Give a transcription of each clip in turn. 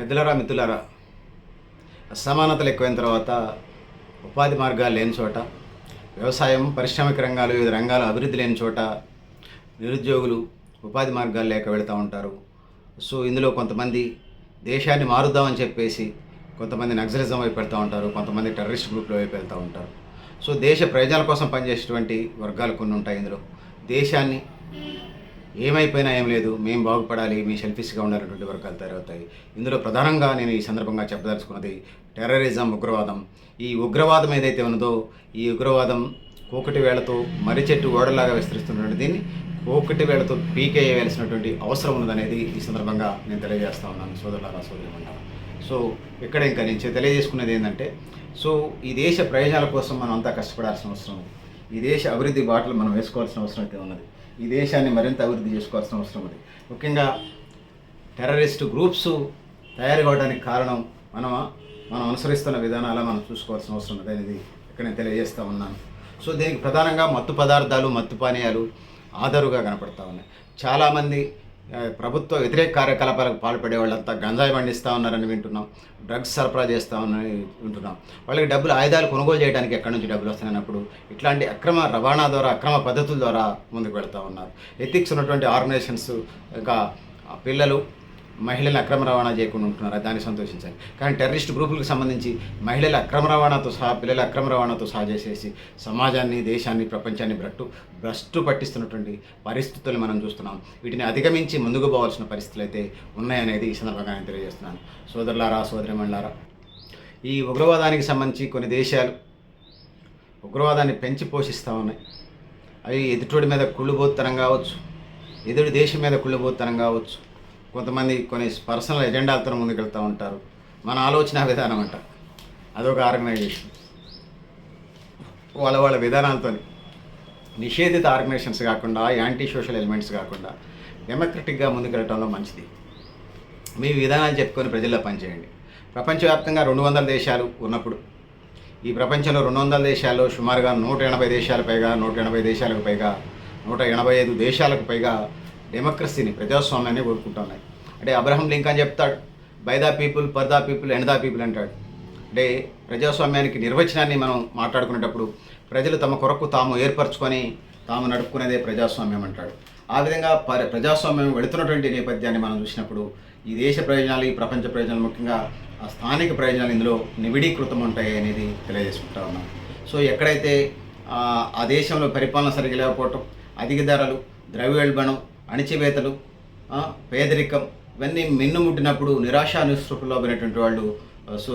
పెద్దలరా మిత్రులారా అసమానతలు ఎక్కువైన తర్వాత ఉపాధి మార్గాలు లేని చోట వ్యవసాయం పరిశ్రమిక రంగాలు వివిధ రంగాల అభివృద్ధి లేని చోట నిరుద్యోగులు ఉపాధి మార్గాలు లేక వెళ్తూ ఉంటారు. సో ఇందులో కొంతమంది దేశాన్ని మారుద్దామని చెప్పేసి కొంతమంది నక్సలిజం వైపు వెళ్తూ ఉంటారు కొంతమంది టెర్రరిస్ట్ గ్రూప్ల వైపు వెళ్తూ ఉంటారు. సో దేశ ప్రయోజనాల కోసం పనిచేసేటువంటి వర్గాలు కొన్ని ఉంటాయి ఇందులో. దేశాన్ని ఏమైపోయినా ఏం లేదు మేము బాగుపడాలి మీ సెల్ఫిష్గా ఉండాలన్నటువంటి వర్గాలు తయారవుతాయి. ఇందులో ప్రధానంగా నేను ఈ సందర్భంగా చెప్పదలుచుకున్నది టెర్రరిజం ఉగ్రవాదం. ఈ ఉగ్రవాదం ఏదైతే ఉన్నదో ఈ ఉగ్రవాదం కోకటి వేళతో మర్రి చెట్టు ఓడలాగా విస్తరిస్తున్నటువంటి దీన్ని కోకటి వేళతో పీకేయవలసినటువంటి అవసరం ఉన్నదనేది ఈ సందర్భంగా నేను తెలియజేస్తా ఉన్నాను సోదరులారా సోదరులంటారా సో ఇక్కడ ఇంకా నేను తెలియజేసుకునేది తెలియజేసుకున్నది ఏంటంటే సో ఈ దేశ ప్రయోజనాల కోసం మనం అంతా కష్టపడాల్సిన అవసరం ఈ దేశ అభివృద్ధి బాటలు మనం వేసుకోవాల్సిన అవసరం అయితే ఉన్నది. ఈ దేశాన్ని మరింత అభివృద్ధి చేసుకోవాల్సిన అవసరం ఉంది. ముఖ్యంగా టెర్రరిస్ట్ గ్రూప్స్ తయారు కావడానికి కారణం మనం మనం అనుసరిస్తున్న విధానాల మనం చూసుకోవాల్సిన అవసరం ఉంది అనేది ఇక్కడ నేను తెలియజేస్తూ ఉన్నాను. సో దీనికి ప్రధానంగా మత్తు పదార్థాలు మత్తు పానీయాలు ఆధారుగా కనపడతా ఉన్నాయి. చాలామంది ప్రభుత్వ వ్యతిరేక కార్యకలాపాలకు పాల్పడే వాళ్ళంతా గంజాయి పండిస్తూ ఉన్నారని వింటున్నాం. డ్రగ్స్ సరఫరా చేస్తూ ఉన్నారని వింటున్నాం. వాళ్ళకి డబ్బులు ఆయుధాలు కొనుగోలు చేయడానికి ఎక్కడి నుంచి డబ్బులు వస్తున్నాయన్నప్పుడు ఇట్లాంటి అక్రమ రవాణా ద్వారా అక్రమ పద్ధతుల ద్వారా ముందుకు వెళ్తూ ఉన్నారు. ఎథిక్స్ ఉన్నటువంటి ఆర్గనైజేషన్స్ ఇంకా పిల్లలు మహిళలు అక్రమ రవాణా చేయకుండా ఉంటున్నారా? దాన్ని సంతోషించాలి. కానీ టెర్రరిస్ట్ గ్రూపులకు సంబంధించి మహిళల అక్రమ రవాణాతో సహా పిల్లల అక్రమ రవాణాతో సహా చేసేసి సమాజాన్ని దేశాన్ని ప్రపంచాన్ని భ్రట్టు భ్రష్టు పట్టిస్తున్నటువంటి పరిస్థితులు మనం చూస్తున్నాం. వీటిని అధిగమించి ముందుకు పోవాల్సిన పరిస్థితులు అయితే ఉన్నాయనేది ఈ సందర్భంగా నేను తెలియజేస్తున్నాను. సోదరులారా సోదరిమణులారా ఈ ఉగ్రవాదానికి సంబంధించి కొన్ని దేశాలు ఉగ్రవాదాన్ని పెంచి పోషిస్తూ ఉన్నాయి. అవి ఎదుటోడి మీద కుళ్ళుబోత్తనం కావచ్చు ఎదుటి దేశం మీద కుళ్ళుబోత్తనం కావచ్చు కొంతమంది కొన్ని పర్సనల్ ఎజెండాలతో ముందుకెళ్తూ ఉంటారు. మన ఆలోచన విధానం అంట. అదొక ఆర్గనైజేషన్. వాళ్ళ వాళ్ళ విధానాలతో నిషేధిత ఆర్గనైజేషన్స్ కాకుండా యాంటీ సోషల్ ఎలిమెంట్స్ కాకుండా డెమోక్రటిక్గా ముందుకెళ్ళటంలో మంచిది. మీ విధానాలు చెప్పుకొని ప్రజల్లో పనిచేయండి. ప్రపంచవ్యాప్తంగా రెండు వందల దేశాలు ఉన్నప్పుడు ఈ ప్రపంచంలో రెండు వందల దేశాల్లో సుమారుగా నూట ఎనభై దేశాల పైగా నూట ఎనభై దేశాలకు పైగా నూట ఎనభై ఐదు దేశాలకు పైగా డెమోక్రసీని ప్రజాస్వామ్యాన్ని కోరుకుంటున్నాయి. అంటే అబ్రహం లింకన్ చెప్తాడు by the people for the people and the people అంటాడు. అంటే ప్రజాస్వామ్యానికి నిర్వచనాన్ని మనం మాట్లాడుకునేటప్పుడు ప్రజలు తమ కొరకు తాము ఏర్పరచుకొని తాము నడుపుకునేదే ప్రజాస్వామ్యం అంటాడు. ఆ విధంగా ప ప్రజాస్వామ్యం వెళుతున్నటువంటి నేపథ్యాన్ని మనం చూసినప్పుడు ఈ దేశ ప్రయోజనాలు ఈ ప్రపంచ ప్రయోజనాలు ముఖ్యంగా ఆ స్థానిక ప్రయోజనాలు ఇందులో నివిడీకృతం ఉంటాయి అనేది తెలియజేసుకుంటా ఉన్నాం. సో ఎక్కడైతే ఆ, ఆ దేశంలో పరిపాలన సరిగ్గా లేకపోవటం అధిక ధరలు ద్రవ్యోల్బణం అణిచివేతలు పేదరికం ఇవన్నీ మిన్నుముట్టినప్పుడు నిరాశ నిస్పృహలో పోయినటువంటి వాళ్ళు Uh, సో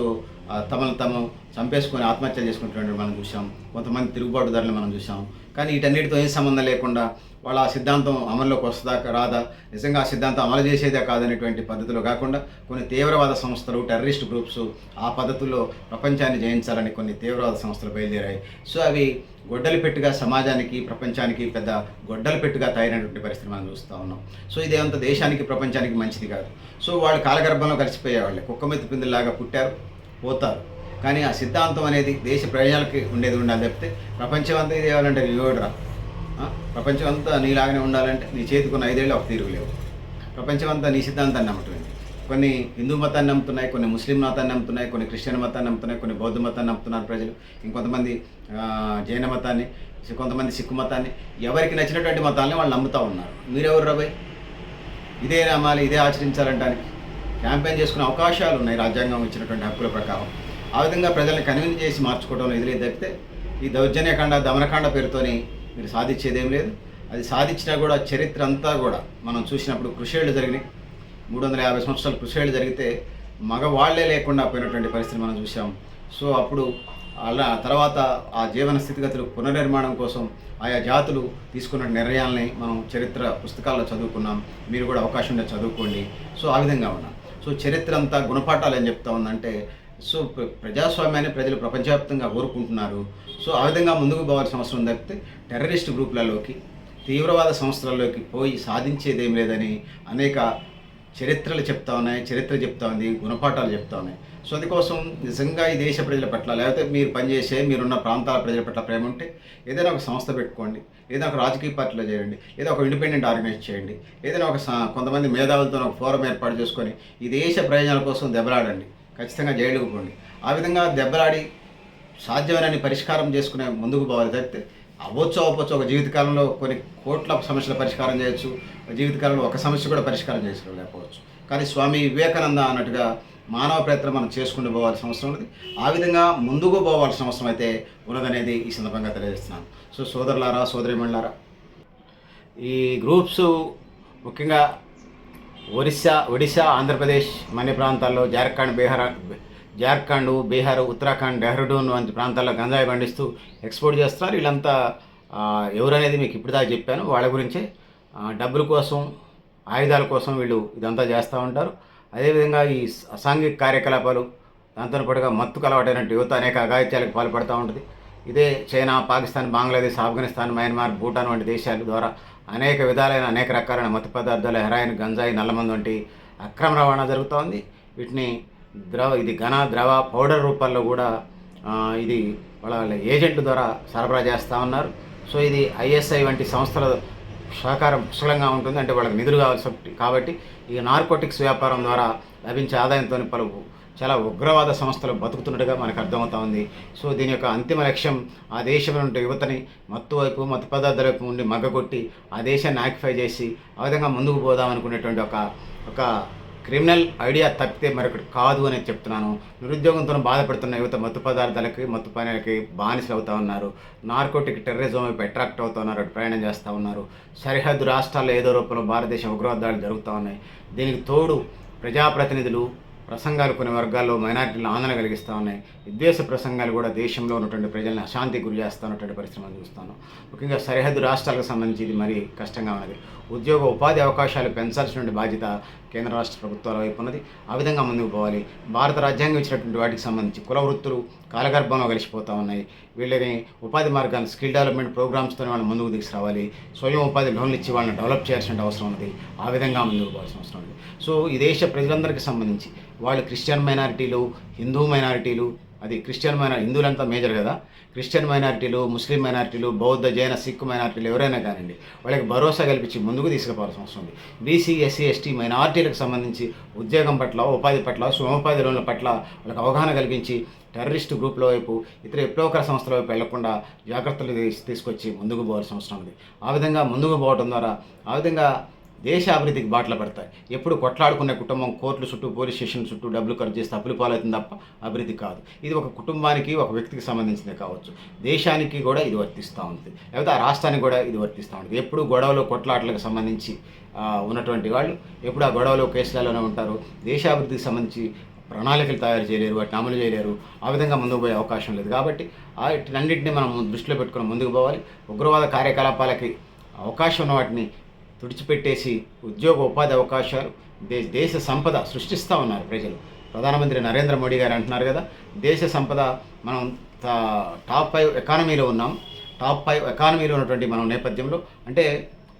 uh, తమను తాము చంపేసుకొని ఆత్మహత్యలు చేసుకుంటున్నట్టు మనం చూసాం కొంతమంది తిరుగుబాటుదారులు మనం చూసాం కానీ వీటన్నిటితో ఏం సంబంధం లేకుండా వాళ్ళ ఆ సిద్ధాంతం అమల్లోకి వస్తుందా రాదా? నిజంగా ఆ సిద్ధాంతం అమలు చేసేదే కాదనేటువంటి పద్ధతిలో కాకుండా కొన్ని తీవ్రవాద సంస్థలు టెర్రరిస్ట్ గ్రూప్స్ ఆ పద్ధతుల్లో ప్రపంచాన్ని జయించాలని కొన్ని తీవ్రవాద సంస్థలు బయలుదేరాయి. సో అవి గొడ్డలి పెట్టుగా సమాజానికి ప్రపంచానికి పెద్ద గొడ్డలి పెట్టుగా తయారైనటువంటి పరిస్థితి మనం చూస్తూ ఉన్నాం. సో ఇదేమంత దేశానికి ప్రపంచానికి మంచిది కాదు. సో వాళ్ళు కాలగర్భంలో కలిసిపోయేవాళ్ళే. కుక్క మెత్తి పిందులాగా పుట్టారు పోతారు. కానీ ఆ సిద్ధాంతం అనేది దేశ ప్రయోజనాలకి ఉండేది ఉండాలి చెప్తే ప్రపంచం అంతా ఇది కావాలంటే నీవేడురా ప్రపంచం అంతా నీలాగానే ఉండాలంటే నీ చేతికున్న ఐదేళ్ళు ఒక తీరు లేవు. ప్రపంచం అంతా నీ సిద్ధాంతాన్ని నమ్మటమైంది కొన్ని హిందూ మతాన్ని నమ్ముతున్నాయి కొన్ని ముస్లిం మతాన్ని నమ్ముతున్నాయి కొన్ని క్రిస్టియన్ మతాన్ని నమ్ముతున్నాయి కొన్ని బౌద్ధ మతాన్ని నమ్ముతున్నారు ప్రజలు. ఇంకొంతమంది జైన మతాన్ని కొంతమంది సిక్కు మతాన్ని. ఎవరికి నచ్చినటువంటి మతాన్ని వాళ్ళు నమ్ముతూ ఉన్నారు. మీరెవరు రాబోయ్ ఇదే నమ్మాలి ఇదే ఆచరించాలంటానికి క్యాంపెయిన్ చేసుకునే అవకాశాలు ఉన్నాయి రాజ్యాంగం ఇచ్చినటువంటి హక్కుల ప్రకారం. ఆ విధంగా ప్రజల్ని కన్విన్స్ చేసి మార్చుకోవడంలో ఇది తప్పితే ఈ దౌర్జన్యకాండ దమనకాండ పేరుతోని మీరు సాధించేదేం లేదు. అది సాధించినా కూడా చరిత్ర అంతా కూడా మనం చూసినప్పుడు కృషేళ్ళు జరిగినాయి. మూడు వందల యాభై సంవత్సరాలు కృషేళ్ళు జరిగితే మగవాళ్ళే లేకుండా పోయినటువంటి పరిస్థితి మనం చూసాం సో అప్పుడు అలా తర్వాత ఆ జీవన స్థితిగతులు పునర్నిర్మాణం కోసం ఆయా జాతులు తీసుకున్న నిర్ణయాల్ని మనం చరిత్ర పుస్తకాల్లో చదువుకున్నాం. మీరు కూడా అవకాశం ఉండే చదువుకోండి. సో ఆ విధంగా ఉన్నాం. సో చరిత్ర అంతా గుణపాఠాలు ఏం చెప్తా ఉందంటే సో ప్రజాస్వామ్యాన్ని ప్రజలు ప్రపంచవ్యాప్తంగా కోరుకుంటున్నారు. సో ఆ విధంగా ముందుకు పోవాల్సిన అవసరం తప్పితే టెర్రరిస్ట్ గ్రూపులలోకి తీవ్రవాద సంస్థలలోకి పోయి సాధించేదేం లేదని అనేక చరిత్రలు చెప్తా ఉన్నాయి చరిత్ర చెప్తా ఉంది గుణపాఠాలు చెప్తా ఉన్నాయి. సో అందుకోసం నిజంగా ఈ దేశ ప్రజల పట్ల లేకపోతే మీరు పనిచేసే మీరున్న ప్రాంతాల ప్రజల పట్ల ప్రేమ ఉంటే ఏదైనా ఒక సంస్థ పెట్టుకోండి ఏదైనా ఒక రాజకీయ పార్టీలో చేయండి ఏదో ఒక ఇండిపెండెంట్ ఆర్గనైజ్ చేయండి ఏదైనా ఒక కొంతమంది మేధావులతో ఒక ఫోరం ఏర్పాటు చేసుకొని ఈ దేశ ప్రయోజనాల కోసం దెబ్బలాడండి. ఖచ్చితంగా జైలుకు పోండి. ఆ విధంగా దెబ్బలాడి సాధ్యమైన పరిష్కారం చేసుకునే ముందుకు పోవాలి తప్పితే అవ్వచ్చు అవ్వచ్చు ఒక జీవితకాలంలో కొన్ని కోట్ల సమస్యల పరిష్కారం చేయొచ్చు. జీవితకాలంలో ఒక సమస్య కూడా పరిష్కారం చేసుకోలేకపోవచ్చు. కానీ స్వామి వివేకానంద అన్నట్టుగా మానవ ప్రయత్నం మనం చేసుకుంటూ పోవాల్సిన అవసరం ఉంది ఆ విధంగా ముందుకు పోవాల్సిన అవసరం అయితే ఉన్నదనేది ఈ సందర్భంగా తెలియజేస్తున్నాను. సో సోదరులారా సోదరిమణులారా ఈ గ్రూప్స్ ముఖ్యంగా ఒరిస్సా ఒడిశా ఆంధ్రప్రదేశ్ మన్య ప్రాంతాల్లో జార్ఖండ్ బీహార్ జార్ఖండ్ బీహార్ ఉత్తరాఖండ్ డెహ్రాడూన్ వంటి ప్రాంతాల్లో గంజాయి పండిస్తూ ఎక్స్పోర్ట్ చేస్తున్నారు వీళ్ళంతా ఎవరనేది మీకు ఇప్పుడు దాకా చెప్పాను. వాళ్ళ గురించే డబ్బుల కోసం ఆయుధాల కోసం వీళ్ళు ఇదంతా చేస్తూ ఉంటారు. అదేవిధంగా ఈ అసాంఘిక కార్యకలాపాలు దాంతో పాటుగా మత్తుకు అలవాటైనట్టు యువత అనేక అఘాయిత్యాలకు పాల్పడుతూ ఉంటుంది. ఇదే చైనా పాకిస్తాన్ బంగ్లాదేశ్ ఆఫ్ఘనిస్తాన్ మయన్మార్ భూటాన్ వంటి దేశాల ద్వారా అనేక విధాలైన అనేక రకాలైన మత్తు పదార్థాలు హెరాయిన్ గంజాయి నల్లమందు వంటి అక్రమ రవాణా జరుగుతూ ఉంది. వీటిని ద్రవ ఇది ఘన ద్రవ పౌడర్ రూపాల్లో కూడా ఇది వాళ్ళ ఏజెంట్ల ద్వారా సరఫరా చేస్తూ ఉన్నారు. సో ఇది ఐఎస్ఐ వంటి సంస్థల సహకారం పుష్కలంగా ఉంటుంది. అంటే వాళ్ళకి నిధులు కావాల్సి కాబట్టి ఈ నార్కోటిక్స్ వ్యాపారం ద్వారా లభించే ఆదాయంతో పలు చాలా ఉగ్రవాద సంస్థలు బతుకుతున్నట్టుగా మనకు అర్థమవుతా ఉంది. సో దీని యొక్క అంతిమ లక్ష్యం ఆ దేశంలో ఉండే యువతని మత్తు వైపు మత్తు పదార్థాల వైపు ఉండి మగ్గగొట్టి ఆ దేశాన్ని ఆక్యుపై చేసి ఆ విధంగా ముందుకు పోదాం అనుకునేటువంటి ఒక ఒక క్రిమినల్ ఐడియా తప్పితే మరొకటి కాదు అని చెప్తున్నాను. నిరుద్యోగంతో బాధపడుతున్న యువత మత్తు పదార్థాలకి మత్తు పనులకి బానిసలు అవుతా ఉన్నారు. నార్కోటిక్ టెర్రరిజం వైపు అట్రాక్ట్ అవుతున్నారు అటు ప్రయాణం చేస్తూ ఉన్నారు. సరిహద్దు రాష్ట్రాల్లో ఏదో రూపంలో భారతదేశం ఉగ్రవాదాలు జరుగుతూ ఉన్నాయి. దీనికి తోడు ప్రజాప్రతినిధులు ప్రసంగాలు కొన్ని వర్గాల్లో మైనారిటీలను ఆందోళన కలిగిస్తూ ఉన్నాయి. విద్వేష ప్రసంగాలు కూడా దేశంలో ఉన్నటువంటి ప్రజల్ని అశాంతి గురి చేస్తూ ఉన్నటువంటి పరిశ్రమలు చూస్తాను. ముఖ్యంగా సరిహద్దు రాష్ట్రాలకు సంబంధించి ఇది మరీ కష్టంగా ఉన్నది. ఉద్యోగ ఉపాధి అవకాశాలు పెంచాల్సినటువంటి బాధ్యత కేంద్ర రాష్ట్ర ప్రభుత్వాల వైపు ఉన్నది. ఆ విధంగా ముందుకు పోవాలి. భారత రాజ్యాంగం ఇచ్చినటువంటి వాటికి సంబంధించి కుల వృత్తులు కాలగర్భంలో కలిసిపోతూ ఉన్నాయి. వీళ్ళని ఉపాధి మార్గాలు స్కిల్ డెవలప్మెంట్ ప్రోగ్రామ్స్తో వాళ్ళని ముందుకు తీసుకురావాలి. స్వయం ఉపాధి లోన్లు ఇచ్చి వాళ్ళని డెవలప్ చేయాల్సిన అవసరం ఉంది ఆ విధంగా ముందుకు పోవాల్సిన అవసరం ఉంది సో ఈ దేశ ప్రజలందరికీ సంబంధించి వాళ్ళు క్రిస్టియన్ మైనారిటీలు హిందూ మైనారిటీలు అది క్రిస్టియన్ మైనార్ హిందువులంతా మేజర్ కదా? క్రిస్టియన్ మైనారిటీలు ముస్లిం మైనారిటీలు బౌద్ధ జైన సిక్ మైనారిటీలు ఎవరైనా కానివ్వండి వాళ్ళకి భరోసా కల్పించి ముందుకు తీసుకుపోవాల్సిన అవసరం ఉంది. బీసీ ఎస్సీ ఎస్టీ మైనారిటీలకు సంబంధించి ఉద్యోగం పట్ల ఉపాధి పట్ల స్వయోపాధి లోన్ల పట్ల వాళ్ళకి అవగాహన కల్పించి టెర్రరిస్ట్ గ్రూప్ల వైపు ఇతర విప్లవకర సంస్థల వైపు వెళ్ళకుండా జాగ్రత్తలు తీసుకొచ్చి ముందుకు పోవాల్సిన అవసరం ఉంది. ఆ విధంగా ముందుకు పోవడం ద్వారా ఆ విధంగా దేశ అభివృద్ధికి బాటలు పడతాయి. ఎప్పుడు కొట్లాడుకునే కుటుంబం కోర్టుల చుట్టూ పోలీస్ స్టేషన్ చుట్టూ డబ్బులు ఖర్చు చేస్తే అప్పులు పాలవుతుంది తప్ప అభివృద్ధి కాదు. ఇది ఒక కుటుంబానికి ఒక వ్యక్తికి సంబంధించింది కావచ్చు. దేశానికి కూడా ఇది వర్తిస్తూ ఉంటుంది లేకపోతే ఆ రాష్ట్రానికి కూడా ఇది వర్తిస్తూ ఉంటుంది ఎప్పుడు గొడవలు కొట్లాటలకు సంబంధించి ఉన్నటువంటి వాళ్ళు ఎప్పుడు ఆ గొడవలు కేసులలోనే ఉంటారు. దేశాభివృద్ధికి సంబంధించి ప్రణాళికలు తయారు చేయలేరు వాటిని అమలు చేయలేరు. ఆ విధంగా ముందుకు పోయే అవకాశం లేదు. కాబట్టి ఆ వీటన్నింటినీ మనం దృష్టిలో పెట్టుకుని ముందుకు పోవాలి. ఉగ్రవాద కార్యకలాపాలకి అవకాశం ఉన్న వాటిని తుడిచిపెట్టేసి ఉద్యోగ ఉపాధి అవకాశాలు దే దేశ సంపద సృష్టిస్తూ ఉన్నారు ప్రజలు. ప్రధానమంత్రి నరేంద్ర మోడీ గారు అంటున్నారు కదా దేశ సంపద మనం టాప్ ఫైవ్ ఎకానమీలో ఉన్నాం. టాప్ ఫైవ్ ఎకానమీలో ఉన్నటువంటి మనం నేపథ్యంలో అంటే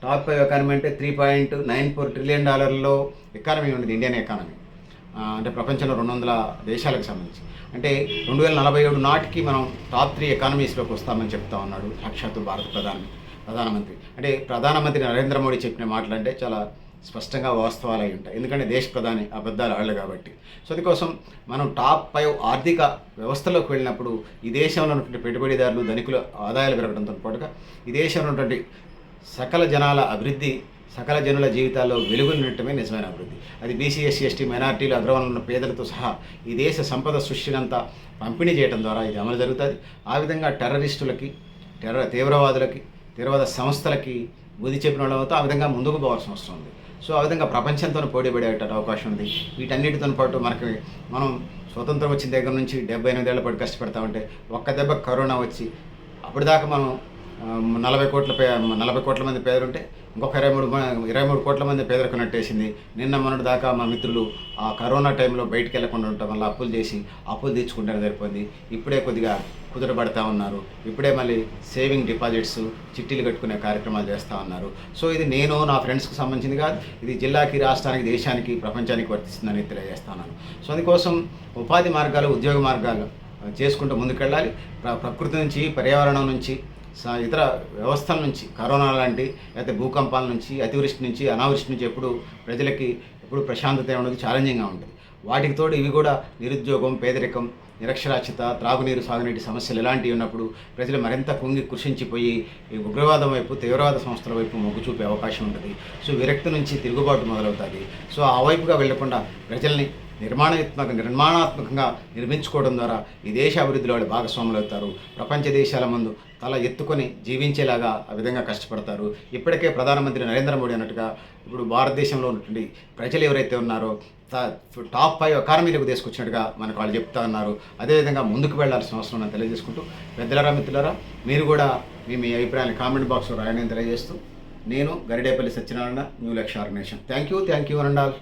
టాప్ ఫైవ్ ఎకానమీ అంటే three point nine four trillion డాలర్లో economy ఉన్నది ఇండియన్ ఎకానమీ. అంటే ప్రపంచంలో రెండు వందల దేశాలకు సంబంధించి. అంటే రెండు వేల నలభై ఏడు నాటికి మనం టాప్ త్రీ ఎకానమీస్లోకి వస్తామని చెప్తా ఉన్నాడు సాక్షాత్తు భారత ప్రధాని. ప్రధానమంత్రి. అంటే ప్రధానమంత్రి నరేంద్ర మోడీ చెప్పిన మాటలు అంటే చాలా స్పష్టంగా వాస్తవాలు అయి ఉంటాయి. ఎందుకంటే దేశ ప్రధాని అబద్ధాలు ఆళ్ళు కాబట్టి. సో అందుకోసం మనం టాప్ ఫైవ్ ఆర్థిక వ్యవస్థలోకి వెళ్ళినప్పుడు ఈ దేశంలో ఉన్నటువంటి పెట్టుబడిదారులు ధనికుల ఆదాయాలు పెరగడంతో పాటుగా ఈ దేశంలో ఉన్నటువంటి సకల జనాల అభివృద్ధి సకల జనుల జీవితాల్లో వెలుగులు నిండటమే నిజమైన అభివృద్ధి. అది బీసీ ఎస్సీ ఎస్టీ మైనార్టీలు అగ్రవర్ణంలో ఉన్న పేదలతో సహా ఈ దేశ సంపద సృష్టినంతా పంపిణీ చేయడం ద్వారా ఇది అమలు జరుగుతుంది. ఆ విధంగా టెర్రరిస్టులకి టెర్ర తీవ్రవాదులకి తీవ్రవాద సంస్థలకి బుద్ధి చెప్పిన వాళ్ళతో ఆ విధంగా ముందుకు పోవాల్సిన అవసరం ఉంది. సో ఆ విధంగా ప్రపంచంతో పోటీపడేట అవకాశం ఉంది. వీటన్నిటితో పాటు మనకి మనం స్వతంత్రం వచ్చిన దగ్గర నుంచి డెబ్బై ఎనిమిదేళ్ళ పాటు కష్టపడతా ఉంటే ఒక్క దెబ్బ కరోనా వచ్చి అప్పటిదాకా మనం నలభై కోట్ల పే నలభై కోట్ల మంది పేదలుంటే ఇంకొక ఇరవై మూడు ఇరవై మూడు కోట్ల మంది పేదరికం నట్టేసింది. నిన్న మొన్నటి దాకా మా మిత్రులు ఆ కరోనా టైంలో బయటికి వెళ్ళకుండా ఉండటం వల్ల అప్పులు చేసి అప్పులు తెచ్చుకుంటానే సరిపోయింది. ఇప్పుడే కొద్దిగా కుదురపడతా ఉన్నారు. ఇప్పుడే మళ్ళీ సేవింగ్ డిపాజిట్స్ చిట్టీలు కట్టుకునే కార్యక్రమాలు చేస్తూ ఉన్నారు. సో ఇది నేను నా ఫ్రెండ్స్కి సంబంధించింది కాదు ఇది జిల్లాకి రాష్ట్రానికి దేశానికి ప్రపంచానికి వర్తిస్తుందని తెలియజేస్తున్నాను సో అందుకోసం ఉపాధి మార్గాలు ఉద్యోగ మార్గాలు చేసుకుంటూ ముందుకెళ్ళాలి. ప్ర- ప్రకృతి నుంచి పర్యావరణం నుంచి ఇతర వ్యవస్థల నుంచి కరోనా లాంటి లేకపోతే భూకంపాల నుంచి అతివృష్టి నుంచి అనావృష్టి నుంచి ఎప్పుడు ప్రజలకి ఎప్పుడు ప్రశాంతత ఉండదు ఛాలెంజింగ్గా ఉంటుంది. వాటికి తోడు ఇవి కూడా నిరుద్యోగం పేదరికం నిరక్షరాస్యత త్రాగునీరు సాగునీటి సమస్యలు ఇలాంటివి ఉన్నప్పుడు ప్రజలు మరింత కుంగి కృషించిపోయి ఈ ఉగ్రవాదం వైపు తీవ్రవాద సంస్థల వైపు మొగ్గు చూపే అవకాశం ఉంటుంది. సో విరక్తి నుంచి తిరుగుబాటు మొదలవుతుంది. సో ఆ వైపుగా వెళ్ళకుండా ప్రజల్ని నిర్మాణాత్మక నిర్మాణాత్మకంగా నిర్మించుకోవడం ద్వారా ఈ దేశ అభివృద్ధిలో వాళ్ళు భాగస్వాములు అవుతారు. ప్రపంచ దేశాల ముందు తల ఎత్తుకొని జీవించేలాగా ఆ విధంగా కష్టపడతారు. ఇప్పటికే ప్రధానమంత్రి నరేంద్ర మోడీ అన్నట్టుగా ఇప్పుడు భారతదేశంలో ఉన్నటువంటి ప్రజలు ఎవరైతే ఉన్నారో టాప్ ఫైవ్ ఎకానమీలకు తీసుకొచ్చినట్టుగా మనకు వాళ్ళు చెప్తా ఉన్నారు. అదేవిధంగా ముందుకు వెళ్ళాల్సిన అవసరం ఉందని తెలియజేసుకుంటూ పెద్దలరా మిత్రులరా మీరు కూడా మీ మీ అభిప్రాయాన్ని కామెంట్ బాక్స్లో రాయని తెలియజేస్తూ నేను Garidepalli Satyanarayana new Lakshya organisation. Thank you thank you and all.